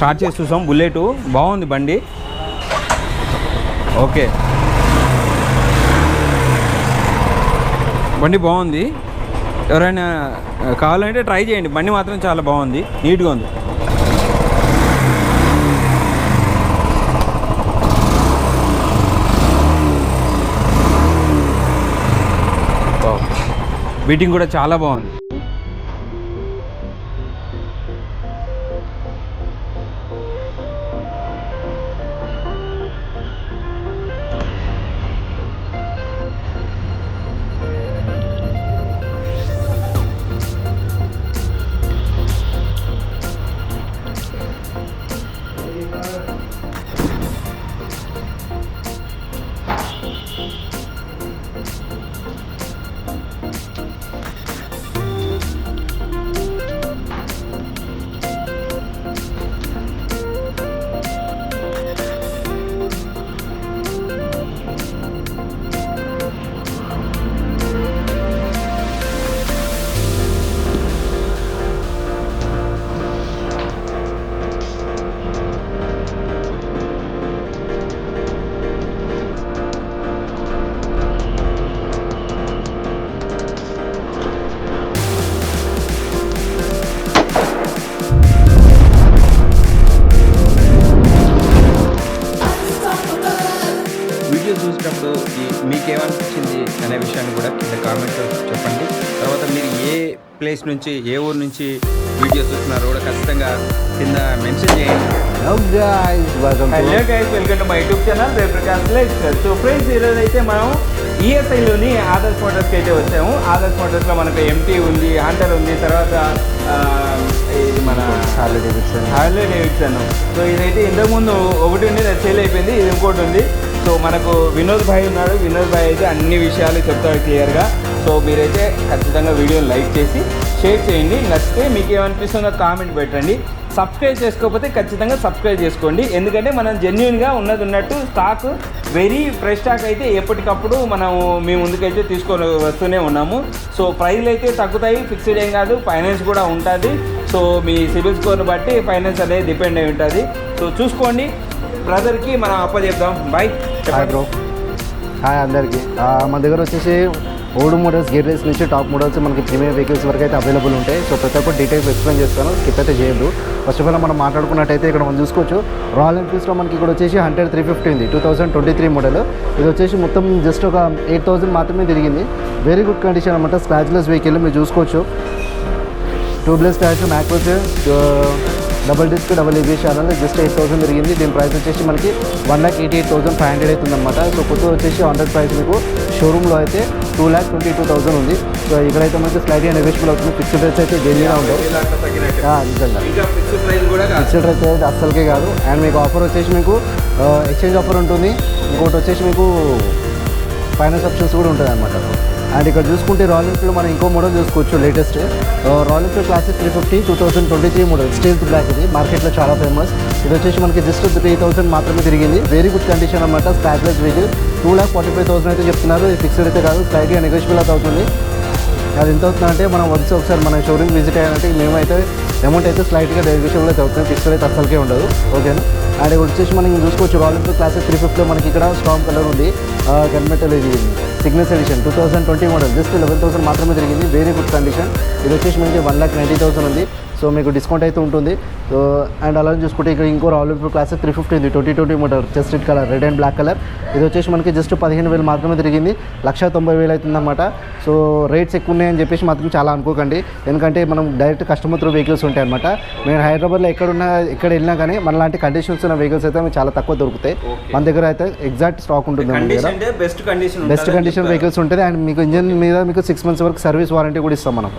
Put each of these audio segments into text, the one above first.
Start చేసి చూసాం. Bullet. బాగుంది బండి. ఓకే. బండి బాగుంది. ఎవరైనా కావాలంటే ట్రై చేయండి. బండి మాత్రం చాలా బాగుంది. నీట్గా ఉంది. బీటింగ్ కూడా చాలా బాగుంది. ప్లేస్ నుంచి ఏ ఊరు నుంచి వీడియో చూస్తున్నారో కూడా ఖచ్చితంగా కింద మెన్షన్ చేయండి. Hello guys welcome to my YouTube channel రేప్రకాష్ so friends ఈరోజు అయితే మనం ఈఎస్ఐలోని ఆదర్శ్ మోటార్స్కి అయితే వచ్చాము. ఆదర్శ్ మోటార్స్లో మనకు ఎంటీ ఉంది హంటర్ ఉంది తర్వాత ఇది మన Harley Davidson Harley Davidson so ఇదైతే ఇంతకుముందు ఒకటి ఉంది అది సేల్ అయిపోయింది ఇది ఇంకోటి ఉంది. సో మనకు వినోద్ భాయ్ ఉన్నాడు. వినోద్ భాయ్ అయితే అన్ని విషయాలు చెప్తాడు క్లియర్గా సో మీరైతే ఖచ్చితంగా వీడియోని లైక్ చేసి షేర్ చేయండి. నచ్చితే మీకు ఏమనిపిస్తుందో కామెంట్ పెట్టండి. సబ్స్క్రైబ్ చేసుకోకపోతే ఖచ్చితంగా సబ్స్క్రైబ్ చేసుకోండి. ఎందుకంటే మనం జెన్యున్గా ఉన్నది ఉన్నట్టు స్టాక్ వెరీ ఫ్రెష్ స్టాక్ అయితే ఎప్పటికప్పుడు మనం మీ ముందుకైతే తీసుకొని వస్తూనే ఉన్నాము. సో ప్రైస్లు అయితే తగ్గుతాయి. ఫిక్స్డ్ ఏం కాదు. ఫైనాన్స్ కూడా ఉంటుంది. సో మీ సిబిల్ స్కోర్ని బట్టి ఫైనాన్స్ అనేది డిపెండ్ అయి ఉంటుంది. సో చూసుకోండి. బ్రదర్కి మనం అప్పచెప్దాం. బాయ్ హాయ్ బ్రో హాయ్ అందరికీ. మన దగ్గర వచ్చేసి ఓల్డ్ మోడల్స్ గేర్ రేస్ నుంచి టాప్ మోడల్స్ మనకి ప్రీమియం వెహికల్స్ వరకు అయితే అవైలబుల్ ఉంటాయి. సో ప్రతి ఒక్కటి డీటెయిల్స్ ఎక్స్ప్లెయిన్ చేస్తాను స్కిప్ అయితే చేయదు ఫస్ట్ ఆఫ్ ఆల్ మనం మాట్లాడుకున్నట్టయితే ఇక్కడ మనం చూసుకోవచ్చు. రాయల్ ఎన్ఫీల్డ్స్లో మనకి ఇక్కడ వచ్చేసి హండ్రెడ్ త్రీ ఫిఫ్టీ ఉంది two thousand twenty three model ఇది వచ్చేసి మొత్తం జస్ట్ ఒక ఎయిట్ థౌసండ్ మాత్రమే తిరిగింది. వెరీ గుడ్ కండిషన్ అనమాట స్క్రాచ్లెస్ వెహికల్ మీరు చూసుకోవచ్చు. Tubeless tyres macros double disc double ABS channel just eight thousand తిరిగింది దీని ప్రైస్ వచ్చేసి మనకి one lakh eighty eight thousand five hundred అవుతుంది అనమాట సో కొత్త వచ్చేసి హండ్రెడ్ ప్రైస్ మీకు షోరూంలో అయితే two lakh twenty two thousand ఉంది. సో ఇక్కడైతే మనకి స్లైడ్గా నెగోషియబుల్ అవుతుంది. ఫిక్స్డ్ రేట్స్ అయితే జెన్యున్గా ఉండవు నిజంగా. ఫిక్స్డ్ రేట్స్ అయితే అస్సలకే కాదు. అండ్ మీకు ఆఫర్ వచ్చేసి మీకు ఎక్స్చేంజ్ ఆఫర్ ఉంటుంది. ఇంకోటి వచ్చేసి మీకు ఫైనాన్స్ ఆప్షన్స్ కూడా ఉంటుంది అనమాట అండ్ ఇక్కడ చూసుకుంటే రాయల్ ఎన్ఫీల్డ్ మనం ఇంకో మోడల్ చూసుకోవచ్చు latest Royal Enfield Classic three fifty two thousand twenty three model steel black ఇది. మార్కెట్లో చాలా ఫేమస్ ఇది వచ్చేసి మనకి జస్ట్ త్రీ థౌసండ్ మాత్రమే తిరిగింది. వెరీ గుడ్ కండిషన్ అనమాట scratchless vehicle two lakh forty five thousand అయితే చెప్తున్నారు. ఇది ఫిక్స్డ్ అయితే కాదు స్లైట్గా నెగోషియబుల్ అయితే అవుతుంది. అది ఎంత అవుతుందంటే మనం వచ్చి ఒకసారి మన షోరూమ్ విజిట్ అయ్యాలంటే మేమైతే అమౌంట్ అయితే స్లైట్గా నెగోషియబుల్ అయితే అవుతుంది. ఫిక్స్డ్ అయితే అసలుకే ఉండదు. ఓకేనా అండ్ ఇక్కడ వచ్చేసి మనం చూసుకోవచ్చు. రాయల్ ఎన్ఫీల్డ్ క్లాసెస్ త్రీ ఫిఫ్టీలో మనకి ఇక్కడ స్ట్రాంగ్ కలర్ ఉంది. గన్మెటల్ ఇది. Cygnus edition two thousand twenty model just eleven thousand మాత్రమే తిరిగింది వెరీ గుడ్ కండిషన్ ఇది వచ్చేసి మనకి వన్ ల్యాక్ నైంటీ థౌసండ్ ఉంది. సో మీకు డిస్కౌంట్ అయితే ఉంటుంది. సో అండ్ అలానే చూసుకుంటే ఇక్కడ ఇంకో Royal Enfield Classic three fifty ఉంది. Twenty twenty model just red colour red and black colour ఇది వచ్చేసి మనకి జస్ట్ పదిహేను వేలు మాత్రమే తిరిగింది లక్ష తొంభై వేలు అవుతుందన్నమాట సో రేట్స్ ఎక్కువ ఉన్నాయని చెప్పేసి మాత్రం చాలా అనుకోకండి. ఎందుకంటే మనం డైరెక్ట్ కస్టమర్ త్రూ వెహికల్స్ ఉంటాయి అనమాట నేను హైదరాబాద్లో ఎక్కడున్నా ఎక్కడ వెళ్ళినా కానీ మన లాంటి కండిషన్స్ ఉన్న వెహికల్స్ అయితే చాలా తక్కువ దొరుకుతాయి. మన దగ్గర అయితే ఎగ్జాక్ట్ స్టాక్ ఉంటుంది best condition best condition vehicles ఉంటుంది. అండ్ మీకు ఇంజన్ మీద మీకు సిక్స్ మంత్స్ వరకు సర్వీస్ వారంటీ కూడా ఇస్తాం మనం.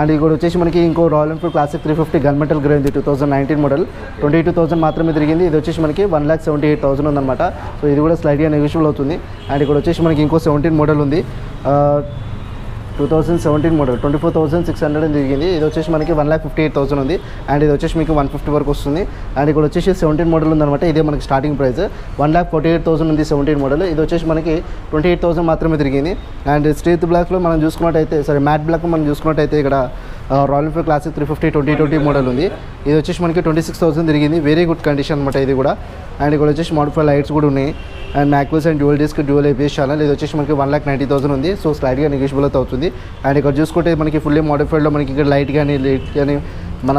అండ్ ఇక్కడ వచ్చేసి మనకి ఇంకో Royal Enfield Classic three fifty gunmetal grey ఉంది two thousand nineteen model twenty two thousand మాత్రమే తిరిగింది. ఇది వచ్చేసి మనకి one lakh seventy eight thousand ఉందన్నమాట. సో ఇది కూడా స్లైడ్గా నెగోషియబుల్ అవుతుంది. అండ్ ఇక్కడ వచ్చేసి మనకి ఇంకో సెవెంటీన్ మోడల్ ఉంది. Two thousand seventeen model twenty four thousand six hundred తిరిగింది. ఇది వచ్చేసి మనకి one lakh fifty eight thousand ఉంది. అండ్ ఇది వచ్చేసి మీకు వన్ ఫిఫ్టీ వరకు వస్తుంది. అండ్ ఇక్కడ వచ్చేసి సెవెంటీన్ మోడల్ ఉందన్నమాట. ఇదే మనకి starting price one lakh forty eight thousand ఉంది సెవెంటీన్ మోడల్. ఇది వచ్చేసి మనకి ట్వంటీ ఎయిట్ థౌసండ్ మాత్రమే తిరిగింది. అండ్ స్ట్రీత్ బ్లాక్లో మనం చూసుకున్నట్టయితే సారీ మ్యాట్ బ్లాక్ మనం చూసుకున్నట్టయితే ఇక్కడ Royal Enfield Classic three fifty twenty twenty model ఉంది. ఇది వచ్చేసి మనకి ట్వంటీ సిక్స్ థౌసండ్ తిరిగింది. వెరీ గుడ్ కండిషన్ అనమాట ఇది కూడా. అండ్ ఇక్కడ వచ్చేసి మోడిఫై లైట్స్ కూడా ఉన్నాయి. And mag wheels and dual disc dual ABS channel ఇది వచ్చేసి మనకి వన్ ల్యాక్ నైంటీ థౌసండ్ ఉంది. సో స్లైడ్గా నెగిషియబుల్ అవుతుంది. అండ్ ఇక్కడ చూసుకుంటే మనకి ఫుల్లీ మోడిఫైడ్లో మనకి ఇక్కడ లైట్ కానీ లైట్ కానీ మన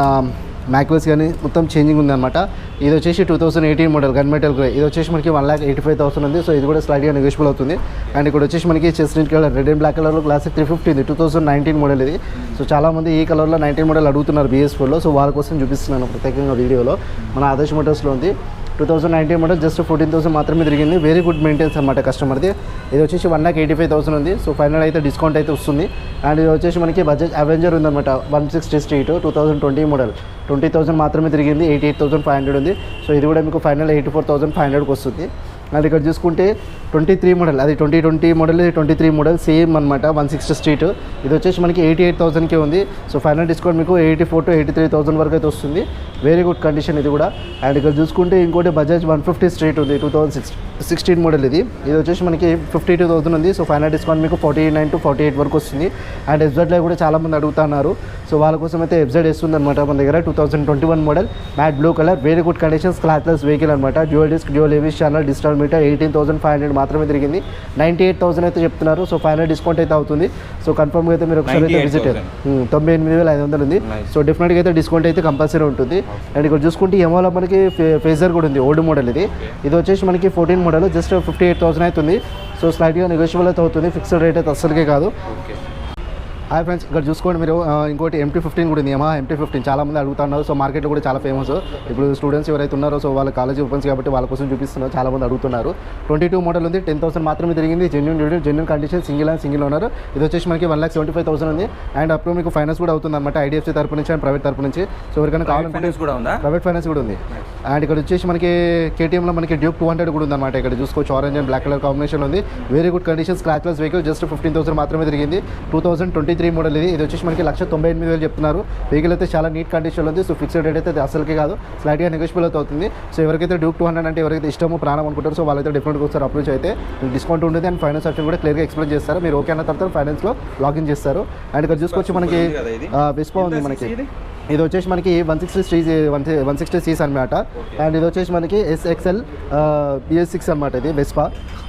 మ్యాక్వెల్స్ కానీ మొత్తం చేంజింగ్ ఉందన్నమాట. ఇది వచ్చేసి two thousand eighteen model gun metal grey ఇది వచ్చేసి మనకి one lakh eighty five thousand ఉంది. సో ఇది కూడా స్లైడ్గా నెగోషియబుల్ అవుతుంది. అండ్ ఇక్కడ వచ్చేసి మనకి చెస్ట్రీట్ కలర్ రెడ్ అండ్ బ్లాక్ కలర్లో క్లాసిక్ త్రీ ఫిఫ్టీ ఉంది. టూ థౌసండ్ నైన్టీన్ మోడల్ ఇది. సో చాలామంది ఈ కలర్లో నైన్టీన్ మోడల్ అడుగుతున్నారు బీఎస్ ఫోర్లో సో వాళ్ళ కోసం చూపిస్తున్నాను ప్రత్యేకంగా వీడియోలో. మన ఆదర్శ మోటార్స్లో ఉంది. Two thousand nineteen model just fourteen thousand మాత్రమే తిరిగింది. వెరీ గుడ్ మెయింటెన్స్ అనమాట కస్టమర్ది ఇది వచ్చేసి one lakh eighty five thousand ఉంది. సో ఫైనల్ అయితే డిస్కౌంట్ అయితే వస్తుంది. అండ్ ఇది వచ్చేసి మనకి బడ్జెట్ అవెంజర్ ఉందన్నమాట. One sixty street two thousand twenty model twenty thousand మాత్రమే తిరిగింది eighty eight thousand five hundred ఉంది. సో ఇది కూడా మీకు final eighty four thousand five హండ్రెడ్కి వస్తుంది. అండ్ ఇక్కడ చూసుకుంటే ట్వంటీ త్రీ మోడల్ అది ట్వంటీ ట్వంటీ మోడల్ ఇది ట్వంటీ త్రీ మోడల్ సేమ్ అనమాట వన్ సిక్స్టీ స్ట్రీట్. ఇది వచ్చేసి మనకి ఎయిటీ ఎయిట్ థౌసండ్కే ఉంది. సో ఫైనల్ డిస్కౌంట్ మీకు eighty four to eighty three thousand వరకు అయితే వస్తుంది. వెరీ గుడ్ కండిషన్ ఇది కూడా. అండ్ ఇక్కడ చూసుకుంటే ఇంకోటి బజాజ్ వన్ ఫిఫ్టీ స్ట్రీట్ ఉంది two thousand six sixteen model ఇది. ఇది వచ్చేసి మనకి ఫిఫ్టీ టూ థౌసండ్ ఉంది. సో ఫైనల్ డిస్కౌంట్ మీకు forty nine to forty eight వరకు వస్తుంది. అండ్ ఎఫ్జెడ్లో కూడా చాలామంది అడుగుతున్నారు. సో వాళ్ళ కోసం అయితే ఎఫ్జెడ్ వేస్తుంది అనమాట మన దగ్గర two thousand twenty one model. Matte blue colour very good condition clothless vehicle అనమాట dual disc dual Avis channel digital meter eighteen thousand five hundred మాత్రమే తిరిగింది. నైంటీ ఎయిట్ థౌసండ్ అయితే చెప్తున్నారు. సో ఫైనల్ డిస్కౌంట్ అయితే అవుతుంది. సో కన్ఫర్మ్గా అయితే మీరు ఒకసారి అయితే విజిట్ 98,000. తొంభై ఎనిమిది వేల ఐదు వందలు ఉంది. సో డెఫినెట్గా అయితే డిస్కౌంట్ అయితే కంపల్సరీ ఉంటుంది. అండ్ ఇక్కడ చూసుకుంటే ఎమోలో మనకి ఫేజర్ కూడా ఉంది. ఓల్డ్ మోడల్ ఇది. ఇది వచ్చేసి మనకి fourteen model just fifty eight thousand అవుతుంది సో స్లైట్గా నెగోషియబుల్ అయితే అవుతుంది. ఫిక్స్డ్ రేట్ అయితే అస్సలకే కాదు. హాయ్ ఫ్రెండ్స్ ఇక్కడ చూసుకోండి మీరు. ఇంకోటి ఎంటీ ఫిఫ్టీన్ కూడా ఉంది. యమా ఎంటీ ఫిఫ్టీన్ చాలా మంది అడుగుతున్నారు. సో మార్కెట్లో కూడా చాలా ఫేమస్ ఇప్పుడు స్టూడెంట్స్ ఎవరైతే ఉన్నారో సో వాళ్ళ కాలేజ్ ఓపెన్స్ కాబట్టి వాళ్ళ కోసం చూపిస్తున్నారు. చాలా మంది అడుగుతున్నారు. ట్వంటీ టూ మోడల్ ఉంది. టెన్ థౌసండ్ మాత్రమే తిరిగింది. Genuine genuine genuine condition single and single owner ఇది వచ్చేసి మనకి one lakh seventy five thousand ఉంది అండ్ అప్పుడు మీకు ఫైనాన్స్ కూడా అవుతుంది అనమాట ఐడిఎఫ్సి తరపు నుంచి అండ్ ప్రైవేట్ తరపు నుంచి. సో ఎవరికైనా కావాలనుకుంటే ఫైనాన్స్ కూడా ఉందా? ప్రైవేట్ ఫైనాన్స్ కూడా ఉంది. అండ్ ఇక్కడ వచ్చేసి మనకి కేటీఎంలో మనకి డ్యూక్ టూ హండ్రెడ్ కూడా ఉందన్నమాట ఇక్కడ చూసుకోవచ్చు. Orange and black colour combination ఉంది. Very good condition scratchless vehicle just fifteen thousand మాత్రమే తిరిగింది. Two thousand twenty three model ఇది. ఇది వచ్చేసి మనకి లక్ష తొంభై ఎనిమిది వేలు చెప్తున్నారు. వెహికల్ అయితే చాలా నీట్ కండిషన్లో ఉంది. సో ఫిక్స్డ్ రేట్ అయితే అది అసలుకే కాదు. స్లైట్గా నెగోషియబుల్ అయితే అవుతుంది. సో ఎవరికైతే డ్యూక్ టూ హండ్రెడ్ అంటే ఎవరైతే ఇష్టమో ప్రాణం అనుకుంటారో సో వాళ్ళైతే డెఫినెట్గా ఒకసారి అప్రోచ్ అయితే. డిస్కౌంట్ ఉంటుంది అండ్ ఫైనాన్స్ ఆప్షన్ కూడా క్లియర్గా ఎక్స్ప్లెయిన్ చేస్తారు. మీరు ఓకే అన్న తర్వాత ఫైనాన్స్లో లాగిన్ చేస్తారు. అండ్ ఇక్కడ చూసుకోవచ్చు మనకి? విస్పా ఉంది మనకి. ఇది? వచ్చేసి మనకి one sixty street one one sixty Cs అనమాట అండ్ ఇది వచ్చేసి మనకి ఎస్ఎక్స్ఎల్ బిఎస్ సిక్స్ అనమాట ఇది వెస్పా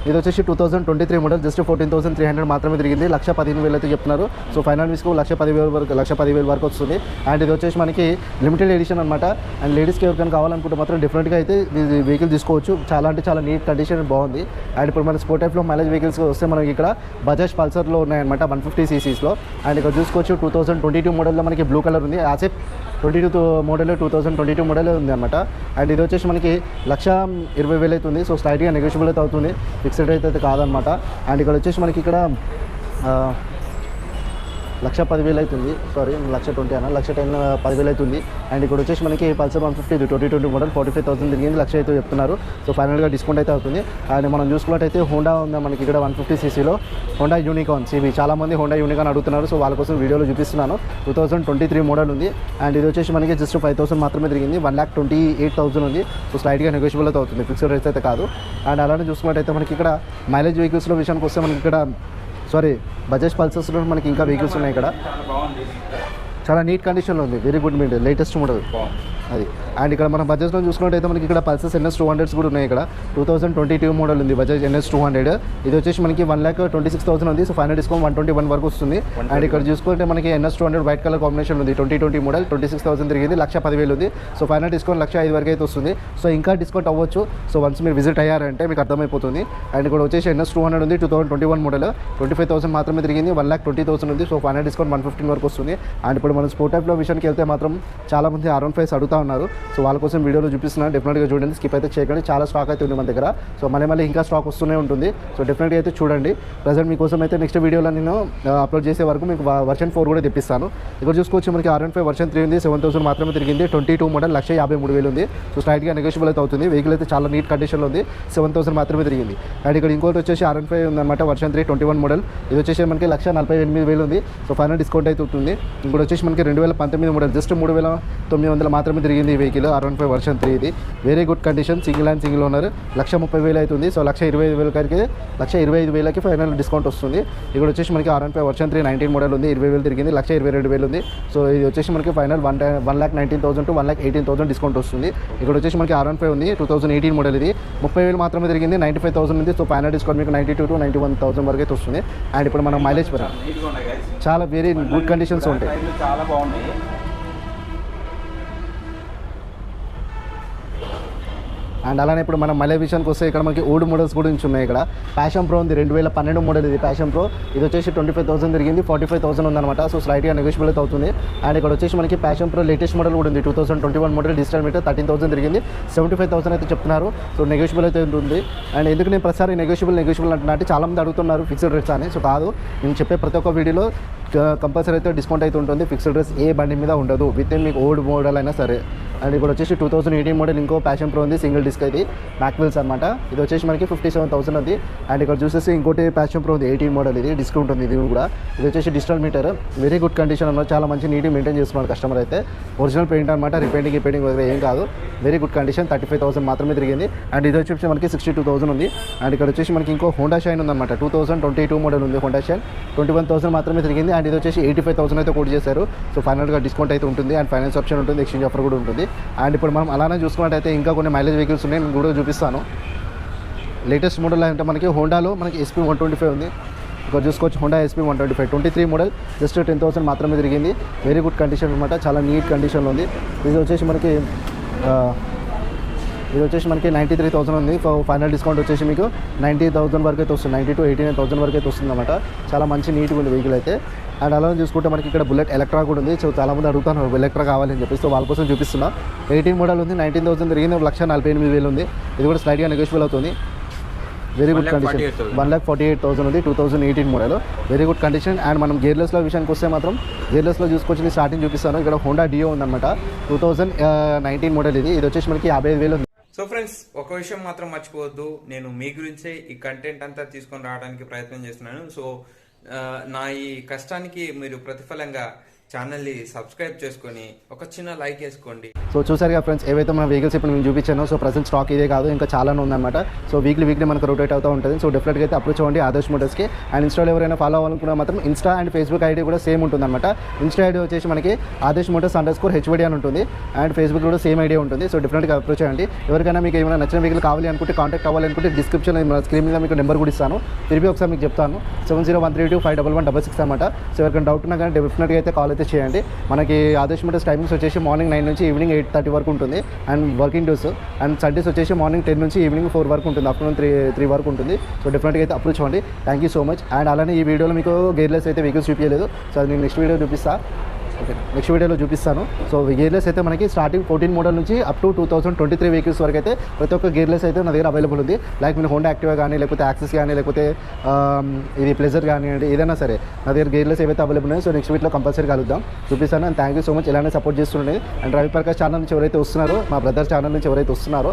ఇది వచ్చేసి two thousand twenty three model just fourteen thousand three hundred మాత్రమే తిరిగింది. లక్ష పదిహేను వేలు అయితే చెప్తున్నారు. సో ఫైనల్ విస్కో లక్ష పదివేలు వరకు లక్ష పదివేలు వరకు వస్తుంది. అండ్ ఇది వచ్చేసి మనకి లిమిటెడ్ ఎడిషన్ అనమాట అండ్ లేడీస్కి ఎవరికైనా కావాలనుకుంటే మాత్రం డెఫినెట్గా అయితే ఇది వెహికల్ తీసుకోవచ్చు. చాలా అంటే చాలా నీట్ కండిషన్ బాగుంది. అండ్ ఇప్పుడు మన స్పోర్ట్ టైప్లో మైలేజ్ వెహికల్స్ వస్తే మనకి ఇక్కడ బజాజ్ పల్సర్లో ఉన్నాయన్నమాట వన్ ఫిఫ్టీ సీసీస్లో అండ్ ఇక్కడ చూసుకోవచ్చు టూ థౌసండ్ ట్వంటీ టూ మోడల్లో మనకి బ్లూ కలర్ ఉంది. యాసెప్ twenty two model two thousand twenty two model ఉంది అనమాట అండ్ ఇది వచ్చేసి మనకి లక్ష ఇరవై వేలు అవుతుంది. సో స్లైట్గా నెగోషియబుల్ అయితే అవుతుంది. ఫిక్స్డ్ రేట్ అయితే కాదనమాట అండ్ ఇక్కడ వచ్చేసి మనకి ఇక్కడ లక్ష పదివేలు అవుతుంది. సారీ లక్ష ట్వంటీ అన్న లక్ష టెన్ పదివేలు అవుతుంది. అండ్ ఇక్కడ వచ్చేసి మనకి Pulsar one fifty twenty twenty model forty five thousand తిరిగింది లక్ష అయితే చెప్తున్నారు. సో ఫైనల్గా డిస్కౌంట్ అయితే అవుతుంది. అండ్ మనం చూసుకున్నట్టయితే హోండా ఉంది మనకి ఇక్కడ వన్ ఫిఫ్టీ సీసీలో హోండా యూనికాన్ సిబి చాలామంది హోండా యూనికాన్ అడుగుతున్నారు. సో వాళ్ళ కోసం వీడియోలో చూపిస్తున్నాను. Two thousand twenty three model ఉంది. అండ్ ఇది వచ్చేసి మనకి జస్ట్ ఫైవ్ థౌసండ్ మాత్రమే తిరిగింది. One lakh twenty eight thousand ఉంది సో స్లైట్గా నెగోషియబుల్ అయితే అవుతుంది. ఫిక్స్డ్ రేట్స్ అయితే కాదు. అండ్ అలానే చూసుకున్నట్టయితే మనకి ఇక్కడ మైలేజ్ వెహికల్స్లో విషయానికి వస్తే మనకి ఇక్కడ సారీ బజాజ్ పల్సర్స్లో మనకి ఇంకా వెహికల్స్ ఉన్నాయి ఇక్కడ. చాలా నీట్ కండిషన్లో ఉంది. Very good medium latest model అది. అండ్ ఇక్కడ మనం బజాజ్లో చూసుకున్నట్టయితే మనకి ఇక్కడ పల్సర్స్ ఎన్ఎస్ టూ హండ్రెడ్స్ కూడా ఉన్నాయి ఇక్కడ. Two thousand twenty two model ఉంది బజాజ్ ఎన్ఎస్ టూ హండ్రెడ్ ఇది వచ్చేసి మనకి one lakh twenty six thousand ఉంది. So final discount one twenty one వరకు వస్తుంది. అండ్ ఇక్కడ చూసుకుంటే మనకి NS two hundred white colour combination ఉంది. Twenty twenty model twenty six thousand తిరిగింది లక్ష పదివేలు ఉంది. సో ఫైనల్ డిస్కౌంట్ లక్ష ఐదు వరకు అయితే వస్తుంది. సో ఇంకా డిస్కౌంట్ అవ్వచ్చు. సో వన్స్ మీరు విజిట్ అయ్యారంటే మీకు అర్థమైపోతుంది. అండ్ ఇక్కడ వచ్చేసి ఎన్ఎస్ టూ హండ్రెడ్ ఉంది two thousand twenty one model twenty five thousand మాత్రమే తిరిగింది వన్ ల్యాక్ ట్వంటీ థౌసండ్ ఉంది. So final discount one fifteen వరకు వస్తుంది. అండ్ ఇప్పుడు మనం స్పోర్ట్ టైప్లో విషయానికి వెళ్తే మాత్రం చాలా మంది ఆర్ వన్ ఫైవ్స్ అడుగుతా ఉన్నారు. సో వాళ్ళ కోసం వీడియోలో చూపిస్తున్నాను డెఫినెట్గా చూడండి. స్కిప్ అయితే చేయకండి. చాలా స్టాక్ అయితే ఉంది మన దగ్గర. సో మళ్ళీ మళ్ళీ ఇంకా స్టాక్ వస్తూనే ఉంటుంది. సో డెఫినెట్గా అయితే చూడండి. ప్రజెంట్ మీకోసం అయితే నెక్స్ట్ వీడియోలో నేను అప్లోడ్ చేసే వరకు మీకు వర్షన్ ఫోర్ కూడా తెప్పిస్తాను. ఇక్కడ చూసుకోవచ్చు మనకి R one five version three ఉంది. సెవెన్ థౌసండ్ మాత్రమే తిరిగింది. ట్వంటీ టూ మోడల్ లక్ష యాభై మూడు వేలు ఉంది. సో స్లైట్గా నెగోషియబుల్ అయితే అవుతుంది. వెహికల్ అయితే చాలా నీట్ కండిషన్లో ఉంది. సెవెన్ థౌసండ్ మాత్రమే తిరిగింది. అండ్ ఇక్కడ ఇంకోటి వచ్చేసి ఆర్ వన్ ఫైవ్ ఉందన్నమాట. Version three twenty one model ఇది వచ్చేసి మనకి లక్ష నలభై ఎనిమిది వేలు ఉంది. సో ఫైనల్ డిస్కౌంట్ అయితే ఉంటుంది. ఇంకోటి వచ్చేసి మనకి రెండు వేల పంతొమ్మిది మోడల్ జస్ట్ మూడు వేల తొమ్మిది వందలు మాత్రమే తిరిగింది ఈ vehicle R one five version three ఇది very good condition single and single owner లక్ష ముప్పై వేలు అవుతుంది. సో లక్ష ఇరవై ఐదు వేల కరికి లక్ష ఇరవై ఐదు వేలకి ఫైనల్ డిస్కౌంట్ వస్తుంది. ఇక్కడ వచ్చేసి మనకి R one five version three nineteen model ఉంది ఇరవై వేలు తిరిగింది లక్ష ఇరవై రెండు వేలు ఉంది. సో ఇది వచ్చేసి మనకి final one one lakh nineteen thousand to one lakh eighteen thousand discount వస్తుంది. ఇక్కడ వచ్చేసి మనకి ఆర్ వన్ ఫైవ్ ఉంది టూ థౌసండ్ ఎయిటీన్ మోడల్ ఇది. ముప్పై వేలు మాత్రమే తిరిగింది నైంటీ ఫైవ్ థౌసండ్ ఉంది. సో ఫైనల్ డిస్కౌంట్ మీకు ninety two to ninety one thousand వరకు అయితే వస్తుంది. అండ్ ఇప్పుడు మనం మైలేజ్ పరం చాలా వెరీ గుడ్ కండిషన్స్ ఉంటాయి. చాలా బాగుంటాయి అండ్ అలానే ఇప్పుడు మనం మలే విషయానికి వస్తే ఇక్కడ మనకి ఓల్డ్ మోడల్స్ గురించి ఉన్నాయి ఇక్కడ. ప్యాషన్ ప్రో ఉంది రెండు వేల పన్నెండు మోడల్ ఇది ప్యాషన్ ప్రో ఇది వచ్చేసి ట్వంటీ ఫైవ్ థౌసండ్ తిరిగింది ఫార్టీ ఫైవ్ థౌసండ్ ఉందన్నమాట. సో స్లైట్గా నెగోషియబుల్ అవుతుంది. అండ్ ఇక్కడ వచ్చేసి మనకి ప్యాషన్ ప్రో లేటెస్ట్ మోడల్ కూడా ఉంది two thousand twenty one model digital meter thirteen thousand తిరిగింది సెవెంటీ ఫైవ్ థౌసండ్ అయితే చెప్తున్నారు. సో నెగోషియబుల్ అయితే ఉంటుంది. అండ్ ఎందుకు నేను ప్రతిసారి నెగోషియబుల్ నెగోషియబుల్ అంటున్నట్టు చాలామంది చాలా అడుగుతున్నారు ఫిక్స్డ్ రేట్స్ అని. సో కాదు. నేను చెప్పే ప్రతి ఒక్క వీడియోలో కంపల్సరీ అయితే డిస్కౌంట్ అయితే ఉంటుంది. ఫిక్స్డ్ రేట్స్ ఏ బండి మీద ఉండదు. విత్ ఇన్ మీకు ఓల్డ్ మోడల్ అయినా సరే. అండ్ ఇప్పుడు వచ్చేసి టూ థౌసండ్ ఎయిటీన్ మోడల్ ఇంకో ప్యాషన్ ప్రో ఉంది సింగిల్ డిస్క్ ఇది మ్యాక్వెల్స్ అనమాట ఇది వచ్చేసి మనకి ఫిఫ్టీ సెవెన్ థౌసండ్ ఉంది. అండ్ ఇక్కడ చూసేసి ఇంకోటి ప్యాషన్ ప్రో ఉంది ఎయిటీన్ మోడల్ ఇది డిస్కౌంట్ ఉంది ఇది కూడా. ఇది వచ్చేసి digital meter very good condition అన్నమాట. చాలా మంచి నీట్గా మెయింటైన్ చేస్తున్నాడు కస్టమర్ అయితే. ఒరిజినల్ పెయింట్ అనమాట రిపేరింగ్ రిపేరింగ్ వగైరా ఏం కాదు. Very good condition thirty five thousand మాత్రమే తిరిగింది. అండ్ ఇది వచ్చేసి మనకి సిక్స్టీ టూ థౌసండ్ ఉంది. అండ్ ఇక్కడ వచ్చేసి మనకి ఇంకో హోండా షైన్ ఉందన్నమాట. Two thousand twenty two model ఉంది Honda Shine twenty one thousand మాత్రమే తిరిగింది. అండ్ ఇది వచ్చేసి ఎయిటీ ఫైవ్ థౌసండ్ అయితే కోట్ చేశారు. సో ఫైనల్గా డిస్కౌంట్ అయితే ఉంటుంది. అండ్ ఫైనాన్స్ ఆప్షన్ ఉంటుంది. ఎక్స్చేంజ్ ఆఫర్ కూడా ఉంటుంది. అండ్ ఇప్పుడు మనం అలానే చూసుకున్నట్టయితే ఇంకా కొన్ని మైలేజ్ వెహికల్స్ నేను కూడా చూపిస్తాను. లేటెస్ట్ మోడల్ అంటే మనకి హోండాలో మనకి ఎస్పీ వన్ ట్వంటీ ఫైవ్ ఉంది. ఇక్కడ చూసుకోవచ్చు Honda SP one twenty five twenty three model just ten thousand మాత్రమే తిరిగింది. వెరీ గుడ్ కండిషన్ అనమాట చాలా నీట్ కండిషన్లో ఉంది. ఇది వచ్చేసి మనకి ఇది వచ్చేసి మనకి నైంటీ త్రీ థౌసండ్ ఉంది ఫైనల్ డిస్కౌంట్ వచ్చేసి మీకు నైంటీ థౌసండ్ వరకు అయితే వస్తుంది. Ninety to eighty nine thousand వరకు అయితే వస్తుంది అనమాట చాలా మంచి నీట్గా ఉంది వెహికల్ అయితే. అండ్ అలా చూసుకుంటే మనకి ఇక్కడ బుల్లెట్ ఎలక్ట్రా కూడా ఉంది. సో చాలా మంది అడుగుతున్నారు ఎలక్ట్రా కావాలని చెప్పేసి. సో వాళ్ళ కోసం చూపిస్తున్నా. ఎయిటీన్ మోడల్ ఉంది నైన్టీన్ థౌసండ్ తిరిగింది లక్ష నలభై ఎనిమిది వేలు ఉంది. ఇది కూడా స్లైడ్గా నెగోషియబుల్ అవుతుంది. Very good 1,48,000. Condition one lakh forty eight thousand ఉంది two thousand eighteen model very good condition and మనం గేర్లెస్లో విషయానికి వస్తే మాత్రం గేర్లెస్లో చూసుకొచ్చి స్టార్టింగ్ చూపిస్తాను. ఇక్కడ హోండా డియో ఉందన్నమాట. టూ థౌసండ్ నైన్టీన్ మోడల్ ఇది. ఇది వచ్చేసి మనకి యాభై ఐదు వేలు ఉంది. సో ఫ్రెండ్స్ ఒక విషయం మాత్రం మర్చిపోవద్దు. నేను మీ గురించే ఈ కంటెంట్ అంతా తీసుకొని రావడానికి ప్రయత్నం చేస్తున్నాను. సో నా ఈ కష్టానికి మీరు ప్రతిఫలంగా ఛానల్ని సబ్స్క్రైబ్ చేసుకొని ఒక చిన్న లైక్ వేసుకోండి. సో చూసారుగా ఫ్రెండ్స్ ఏవైతే మన వెహికల్స్ ఇప్పుడు మేము చూపించానో సో ప్రజెంట్ స్టాక్ ఇదే కాదు ఇంకా చాలానే ఉందన్నమాట. సో వీక్లీ వీక్లీ మనకు రొటేట్ అవుతూ ఉంటుంది. సో డెఫినెట్గా అయితే అప్రోచ్ అవ్వండి ఆదర్శ్ మోటర్స్కి అండ్ ఇన్స్టాలో ఎవరైనా ఫాలో అవ్వాలనుకున్నా మాత్రం ఇన్స్టా అండ్ ఫేస్బుక్ ఐడి కూడా సేమ్ ఉంటుందన్నమాట. ఇన్స్టా ఐడి వచ్చేసి మనకి ఆదర్శ్ మోటర్స్ అండర్ స్కోర్ హెచ్వడి అని ఉంటుంది. అండ్ ఫేస్బుక్ కూడా సేమ్ ఐడియా ఉంటుంది. సో డెఫినెట్గా అప్రోచ్ అవ్వండి ఎవరికైనా మీకు ఏమైనా నచ్చిన వెహికల్ కావాలి అనుకుంటే కాంటాక్ట్ అవ్వాలనుకుంటే డిస్క్రిప్షన్లో డిస్క్రిప్షన్ మన స్క్రీన్ మీద మీకు నెంబర్ కూడా ఇస్తాను. తిరిగి ఒకసారి మీకు చెప్తాను. Seven zero one three two five double one double six అనమాట సో ఎవరికైనా డౌట్ ఉన్నా కానీ డెఫినెట్గా అయితే కాల్ అయితే చేయండి. మనకి ఆదేశ్ మోటార్స్ టైమింగ్స్ వచ్చేసి మార్నింగ్ నైన్ నుంచి ఈవినింగ్ ఎయిట్ థర్టీ వరకు ఉంటుంది. And working days and Sundays వచ్చేసి మార్నింగ్ టెన్ నుంచి ఈవినింగ్ ఫోర్ వరకు ఉంటుంది. ఆఫ్టర్నూన్ త్రీ త్రీ వరకు ఉంటుంది. సో డెఫినెట్గా అయితే అప్రోచ్ అవ్వండి thank you so much and అలానే ఈ వీడియోలో మీకు గేర్లెస్ అయితే వెహికల్స్ చూపించలేదు. సో అది నేను నెక్స్ట్ వీడియో చూపిస్తాను ఓకే నెక్స్ట్ వీడియోలో చూపిస్తాను. సో గేర్లెస్ అయితే మనకి స్టార్టింగ్ ఫోర్టీన్ మోడల్ నుంచి up to two thousand twenty three vehicles వరకు అయితే ప్రతి ఒక్క గేర్లెస్ అయితే నా దగ్గర అవైలబుల్ ఉంది. లైక్ మీరు హోండా యాక్టివా కానీ లేకపోతే యాక్సెస్ కానీ లేకపోతే ఇది ప్లెజర్ కానివ్వండి ఏదైనా సరే నా దగ్గర గేర్లెస్ ఏవైతే అవైలబుల్ ఉన్నాయో సో నెక్స్ట్ వీక్లో కంపల్సరీ కలుద్దాం. చూపిస్తాను and thank you so much ఇలానే సపోర్ట్ చేస్తుండే. అండ్ రవి ప్రకాష్ ఛానల్ నుంచి ఎవరైతే వస్తున్నారో మా బ్రదర్ ఛానల్ నుంచి ఎవరైతే వస్తున్నారో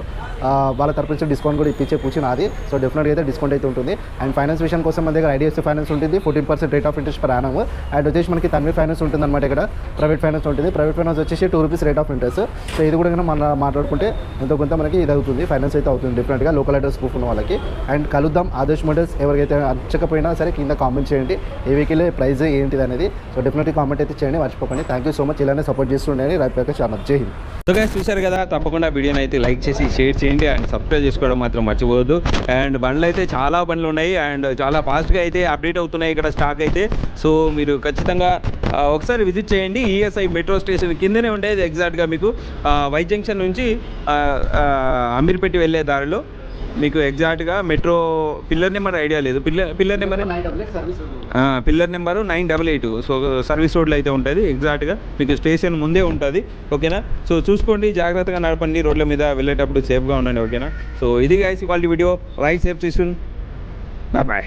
వాళ్ళ తరపు నుంచి డిస్కౌంట్ కూడా ఇప్పించే కూర్చుని అది సో డెఫినెట్గా అయితే డిస్కౌంట్ అయితే ఉంటుంది. అండ్ ఫైనాన్స్ విషయం కోసం మన దగ్గర ఐడిఎఫ్సీ ఫైనాన్స్ ఉంటుంది. Fourteen percent rate of interest per annum and వచ్చేసి మనకి తన్వి ఫైనాన్స్ ఉంటుంది అనమాట ఇక్కడ. ప్రైవేట్ ఫైనాన్స్ ఉంటుంది. ప్రైవేట్ ఫైనాన్స్ వచ్చేసి two rupees rate of interest so ఇది కూడా కనుక మనం మాట్లాడుకుంటే ఎంతో కొంత మనకి ఇది అవుతుంది. ఫైనాన్స్ అయితే అవుతుంది డిఫరెంట్గా లోకల్ అడ్రస్ ప్రూఫ్ ఉన్న వాళ్ళకి. అండ్ కలుద్దాం. ఆదర్శ్ మోడల్స్ ఎవరికైతే నచ్చకపోయినా సరే కింద కామెంట్ చేయండి. ఏ వెహికల్ ప్రైస్ ఏంటిది అనేది. సో డెఫినెట్గా కామెంట్ అయితే చేయండి. మర్చిపోకండి. థ్యాంక్ యూ సో మచ్ ఇలానే సపోర్ట్ చేస్తుండేది రవి చాలా ఛానల్ జై హింద్ సో గైస్ చూశారు కదా? తప్పకుండా వీడియోని అయితే లైక్ చేసి షేర్ చేయండి అండ్ సబ్స్క్రైబ్ చేసుకోవడం మాత్రం మర్చిపోవద్దు. అండ్ బండ్లు అయితే చాలా బండ్లు ఉన్నాయి. అండ్ చాలా ఫాస్ట్గా అయితే అప్డేట్ అవుతున్నాయి. ఇక్కడ స్టాక్ అయితే. సో మీరు ఖచ్చితంగా ఒకసారి విజిట్ చేయండి. ఈఎస్ఐ మెట్రో స్టేషన్ కిందనే ఉండేది ఎగ్జాక్ట్గా మీకు. వై జంక్షన్ నుంచి అమీర్పేట వెళ్ళే దారిలో మీకు ఎగ్జాక్ట్గా మెట్రో పిల్లర్ నెంబర్ ఐడియా లేదు. Pillar pillar number pillar number nine double eight so service రోడ్లో అయితే ఉంటుంది ఎగ్జాక్ట్గా మీకు స్టేషన్ ముందే ఉంటుంది. ఓకేనా సో చూసుకోండి జాగ్రత్తగా నడపండి. రోడ్ల మీద వెళ్ళేటప్పుడు సేఫ్గా ఉండండి. ఓకేనా సో ఇది గైస్ ఇవాళ వీడియో రైట్ సేఫ్ తీసుకుని బాయ్